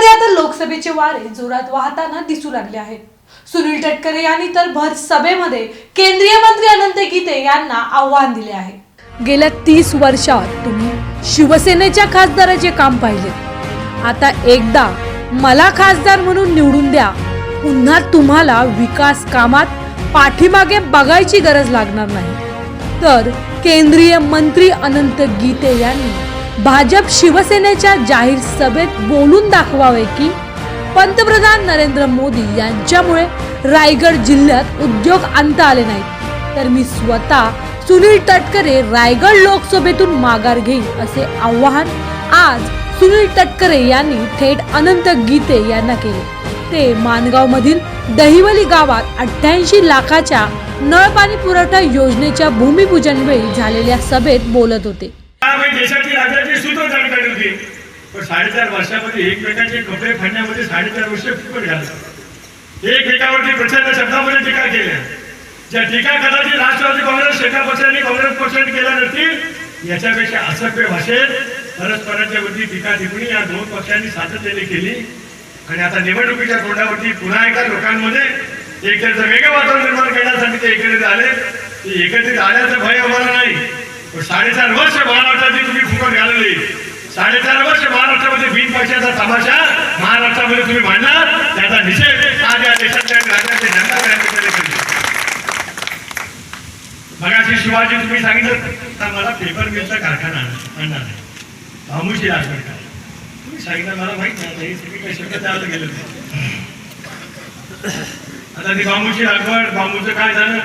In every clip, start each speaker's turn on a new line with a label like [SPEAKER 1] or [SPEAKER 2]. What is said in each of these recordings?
[SPEAKER 1] लोकसभेचे वारे जोरात वाहताना दिसू लागले आहेत. सुनील तटकरे यांनी तर भर सभेमध्ये केंद्रीय मंत्री अनंत गीते यांना आव्हान दिले आहे. गेल्या तीस वर्षात तुम्ही शिवसेनेच्या खासदाराचे काम पाहिले. आता एकदा मला खासदार म्हणून निवडून द्या. पुन्हा तुम्हाला विकास कामात पाठीमागे बघायची गरज लागणार नाही. तर केंद्रीय मंत्री अनंत गीते यांनी भाजप शिवसेनेच्या जाहीर सभेत बोलून दाखवावे की पंतप्रधान नरेंद्र मोदी यांच्यामुळे रायगड जिल्ह्यात उद्योग आणता आले नाहीत. तर मी स्वतः सुनील तटकरे रायगड लोकसभेतून माघार घेईन असे आव्हान आज सुनील तटकरे यांनी थेट अनंत गीते यांना केले. ते मानगावमधील दहिवली गावात अठ्ठ्याऐंशी लाखाच्या नळ पाणी पुरवठा योजनेच्या भूमिपूजन वेळी झालेल्या सभेत बोलत होते
[SPEAKER 2] त्यामुळे देशाची राज्याची सूत्र जाणकारी होती. पण साडेचार वर्षामध्ये एकमेकांचे कपडे फाडण्यामध्ये साडेचार वर्ष फुकट घालतात. एकमेकावरती प्रचंड शब्दामध्ये टीका केल्या ज्या टीका कदाचित राष्ट्रवादी काँग्रेस शेका पक्षाने काँग्रेस पक्षाने केल्या नसतील याच्यापेक्षा असभ्य भाषेत परस्परांच्या वरती टीका टिप्पणी या दोन पक्षांनी सातत्याने केली. आणि आता निवडणुकीच्या तोंडावरती पुन्हा एका लोकांमध्ये एकत्र वेगळं वातावरण निर्माण करण्यासाठी ते एकत्रित आले. ते एकत्रित आल्याचं भय आम्हाला नाही. पण साडेचार वर्ष महाराष्ट्राची तुम्ही फुकट घालवली. साडेचार वर्ष महाराष्ट्रामध्ये बिन पैशाचा तमाशा महाराष्ट्रामध्ये तुम्ही मांडणार त्याचा निषेध आज या देशातल्या आणि राज्यातल्या जनता बँकेकडे मगाशी शिवाजी तुम्ही सांगितलं तर मला पेपर मिलचा कारखाना आणणार आहे. बांबूची लागवड तुम्ही सांगितलं मला माहीत नाही आता काही त्याला गेलं आता ती बांबूची लागवड बांबूचं काय झालं?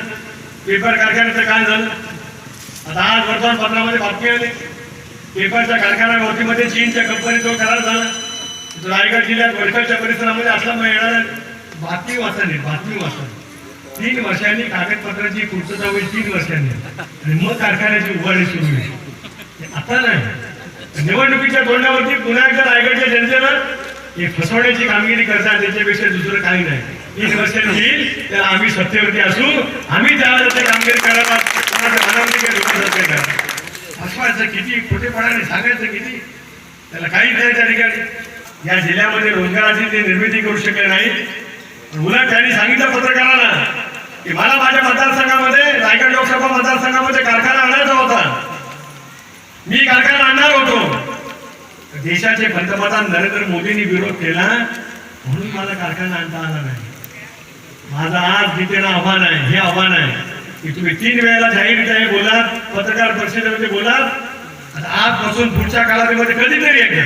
[SPEAKER 2] पेपर कारखान्याचं काय झालं? आता आज वर्तमानपत्रामध्ये बातमी आली. पेपरच्या कारखाना कारखान्यावरतीमध्ये चीनच्या कंपनीचा करार झाला. रायगड जिल्ह्यात वडखलच्या परिसरामध्ये असल्यामुळे येणार बातमी वाचली बातमी वाचली तीन वर्षांनी कागदपत्राची पूर्तता होईल तीन वर्षांनी. आणि मग कारखान्याची उभारणी सुरू होईल. आता नाही. निवडणुकीच्या तोंडावरती पुन्हा एकदा रायगडच्या जनतेनं हे फसवण्याची कामगिरी करतात त्याच्यापेक्षा दुसरं काही नाही. तीन वर्षांनी येईल तर आम्ही सत्तेवरती असू आम्ही त्यावर ते कामगिरी करायला फसवायचं किती खोटेपणाने सांगायचं किती? त्याला काहीच नाही त्या ठिकाणी. या जिल्ह्यामध्ये रोजगाराची ते निर्मिती करू शकले नाही. उलट त्यांनी सांगितलं पत्रकारांना की मला माझ्या मतदारसंघामध्ये रायगड लोकसभा मतदारसंघामध्ये कारखाना आणायचा होता. मी कारखाना आणणार होतो. देशाचे पंतप्रधान नरेंद्र मोदींनी विरोध केला म्हणून मला कारखाना आणता आला नाही. माझं आज जिथे आव्हान आहे हे आव्हान आहे. की तुम्ही तीन वेळेला जाहीर हे बोलात पत्रकार परिषदेमध्ये बोला आजपासून पुढच्या कालावधीमध्ये कधीतरी एकदा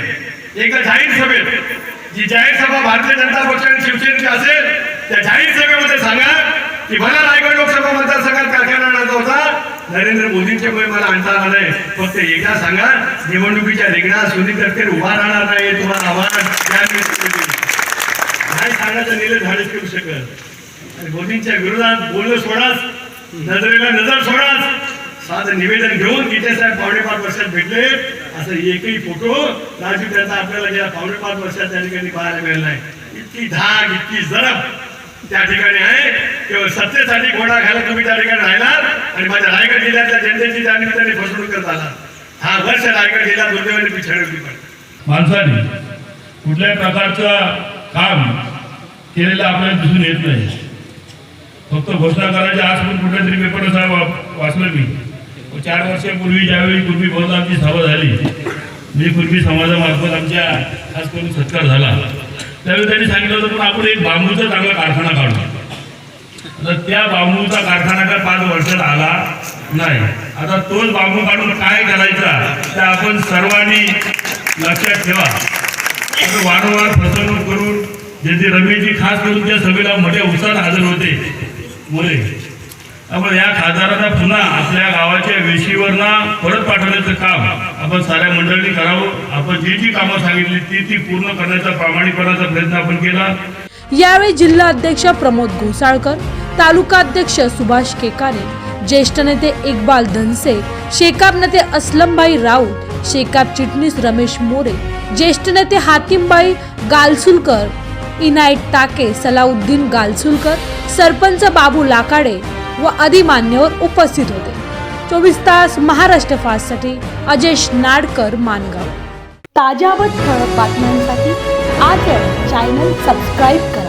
[SPEAKER 2] एकदा जाहीर सभेत जी जाहीर सभा भारतीय जनता पक्ष आणि शिवसेनेची असेल त्या जाहीर सभेमध्ये सांगा की मला रायगड लोकसभा मतदारसंघात कारखाना आणायचा होता नरेंद्र मोदींच्यामुळे मला आणता आला नाही. फक्त एकदा सांगा निवडणुकीच्या रेगणात सुनील तटकरे उभा राहणार नाही तुम्हाला आव्हान. या नाही सांगायचं निलेश धाडस करू शकत आणि मोदींच्या विरोधात बोलणं सोडाच नजरेला नजर सोडाच. साधं निवेदन घेऊन गीते साहेब पावणे पाच वर्षात भेटले. असं एकही फोटो राजू त्यांचा आपल्याला गेल्या पावणे पाच वर्षात त्या ठिकाणी पाहायला मिळाला नाही. इतकी धाग इतकी जरब त्या ठिकाणी आहे. केवळ सत्तेसाठी घोडा घ्यायला तुम्ही त्या ठिकाणी राहिलात आणि माझ्या रायगड जिल्ह्यातल्या जनतेची त्या निमित्ताने फसवणूक करत आला हा वर्ष रायगड जिल्ह्यात दुर्दैवाने पिछडवली पण
[SPEAKER 3] माणसाने कुठल्याही प्रकारचं काम केलेलं आपल्याला दिसून येत नाही. फक्त घोषणा करायची आज पण कुठेतरी पेपर साहेब वा- वाचलं मी. चार वर्षापूर्वी ज्यावेळी पूर्वी बहुत आमची सभा झाली मी पूर्वी समाजामार्फत आमच्या खास करून सत्कार झाला. त्यावेळी त्यांनी सांगितलं होतं पण आपण एक बांबूचा चांगला कारखाना काढू. तर त्या बांबूचा कारखाना काय पाच वर्षात आला नाही. आता तोच बांबू काढून काय करायचा ते आपण सर्वांनी लक्षात ठेवा. वारंवार फसवणूक करून ज्याची रमेशजी खास करून त्या सभेला मोठ्या उत्साहात हजर होते मुले त्यामुळे या खासदारांना पुन्हा आपल्या गावाच्या वेशीवरना परत पाठवण्याचं काम आपण साऱ्या मंडळींनी करावं. आपण जी जी कामं सांगितली ती ती पूर्ण करण्याचा प्रामाणिकपणाचा प्रयत्न आपण केला.
[SPEAKER 1] यावेळी जिल्हा अध्यक्ष प्रमोद घोसाळकर तालुका अध्यक्ष सुभाष केकारे ज्येष्ठ नेते इकबाल धनसे शेकाप नेते असलमभाई राऊत शेकाप चिटणीस रमेश मोरे ज्येष्ठ नेते हातिमबाई गालसुलकर इनायत टाके सलाउद्दीन गालसुलकर सरपंच बाबू लाकाडे व आदी मान्यवर उपस्थित होते. चोवीस तास महाराष्ट्र फास्टसाठी अजेश नाडकर मानगाव. ताज्या व ठळक बातम्यांसाठी आज चॅनल सबस्क्राईब करा.